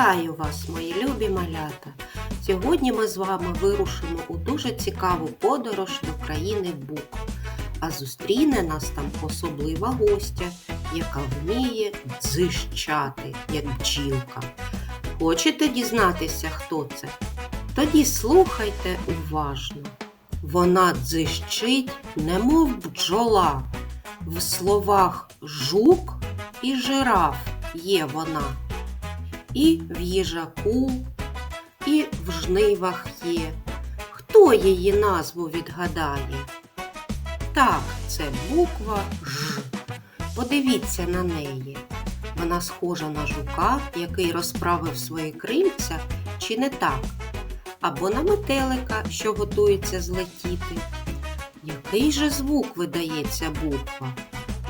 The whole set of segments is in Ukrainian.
Вітаю вас, мої любі малята! Сьогодні ми з вами вирушимо у дуже цікаву подорож до країни Бук. А зустріне нас там особлива гостя, яка вміє дзищати, як бджілка. Хочете дізнатися, хто це? Тоді слухайте уважно. Вона дзищить, немов бджола. В словах жук і жираф є вона. І в їжаку, і в жнивах є. Хто її назву відгадає? Так, це буква Ж. Подивіться на неї. Вона схожа на жука, який розправив свої крильця, чи не так? Або на метелика, що готується злетіти. Який же звук видається буква?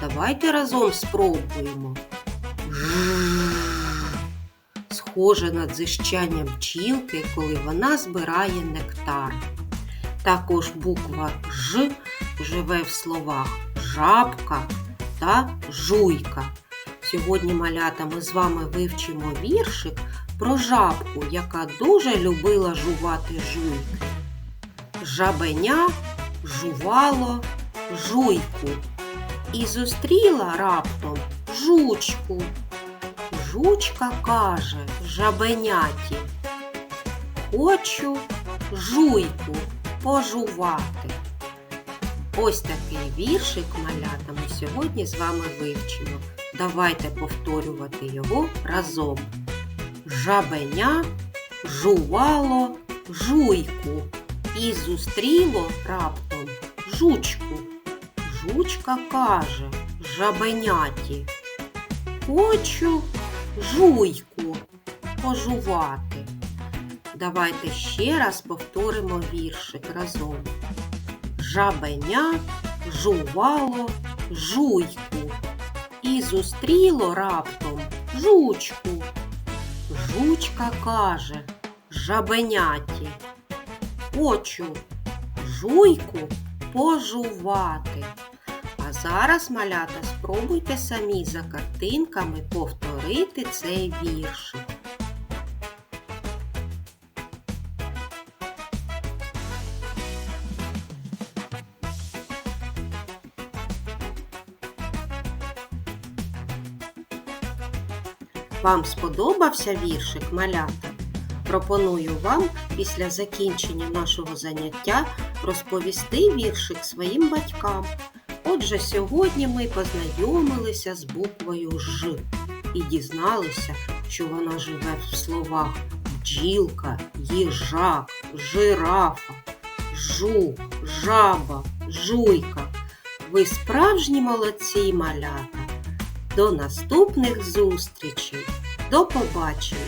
Давайте разом спробуємо. Жжж. Схоже на дзищання бджілки, коли вона збирає нектар. Також буква Ж живе в словах жабка та жуйка. Сьогодні малята ми з вами вивчимо віршик про жабку, яка дуже любила жувати жуйки. Жабеня жувало жуйку і зустріла раптом жучку. Жучка каже жабеняті, хочу жуйку пожувати. Ось такий віршик малята ми сьогодні з вами вивчимо. Давайте повторювати його разом. Жабеня жувало жуйку і зустріло раптом жучку. Жучка каже жабеняті. Хочу жуйку пожувати. Давайте ще раз повторимо віршик разом. Жабеня жувало жуйку і зустріло раптом жучку. Жучка каже жабеняті. Хочу жуйку пожувати. Зараз, малята, спробуйте самі за картинками повторити цей віршик. Вам сподобався віршик малята? Пропоную вам після закінчення нашого заняття розповісти віршик своїм батькам. Отже, сьогодні ми познайомилися з буквою Ж і дізналися, що вона живе в словах бджілка, їжак, жирафа, жук, жаба, жуйка. Ви справжні молодці малята. До наступних зустрічей. До побачення!